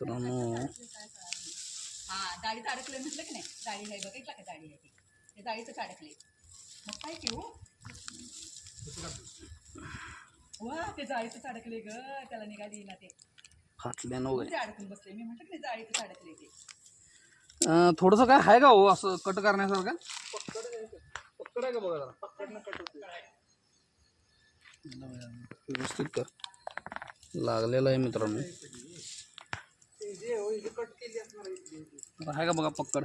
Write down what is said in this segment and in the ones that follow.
मित्रांनो. हा दाढीत अडकले म्हटलं की नाही? दाढी आहे बघितलं का आहे ती. ते अडकले मग काय हो वा ते जाळीतच अडकले ग. त्याला निघाली ना ते. वगैरे. ते अडकून बसले. मी म्हटलं की नाही जाळीतच अडकले ते. अं, थोडंसं काय आहे का हो असं कट करण्यासारखं? पक्कड आहे का बघा जरा पकडणं कट होते व्यवस्थित कर. लागलेलं आहे मित्रांनो ते जे हो इथे कट केली असणार आहे का बघा पक्कड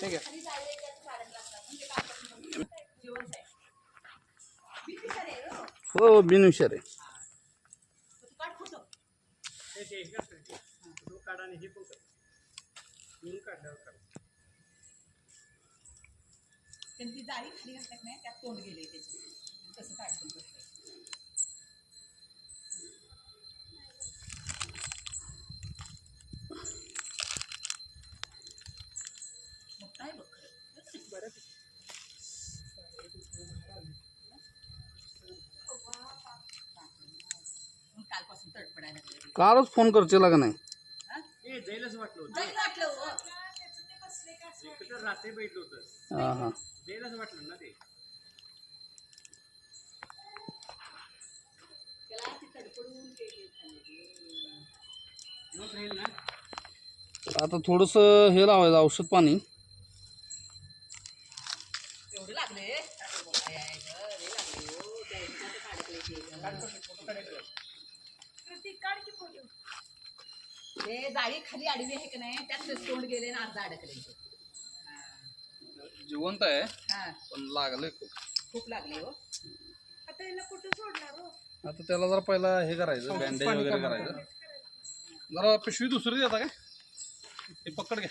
ठीक आहे. हो? हो बिनविषार आहे. तू काढ फोटो. हे ते हे असतं ते. तो काढा आणि हे पण कर मी काढल्यावर काढ. त्यांनी ती जाळी खाली घातल्यात नाही त्यात तोंड गेले त्याचे तसं काढून बसलंय. मोठा बघ खरं. कालपासून तडपडायला लागले कालच फ़ोन करशील का नाही। हे? जाईलच वाटलं। होतं जाईल वाटलं हो. एक रात्री बैठलं होतं हाँ हाँ। जाईलच वाटलं ना ते आता थोडंसं हे लावायचं औषध पाणी. लागले लागले? हो. जाळी खाली आडवी आहे की नाही? त्यात ते तोंड गेले ना अर्धा अडकले. ते. जिवंत आहे हा. पण लागलंय खूप. खूप लागले हो. आता याला कुठं सोडणार हो? आता त्याला जरा पहिला हे करायचं बँडेज वगैरे करायचं. जरा पिशवी दुसरी देता काय? हे पकड घ्या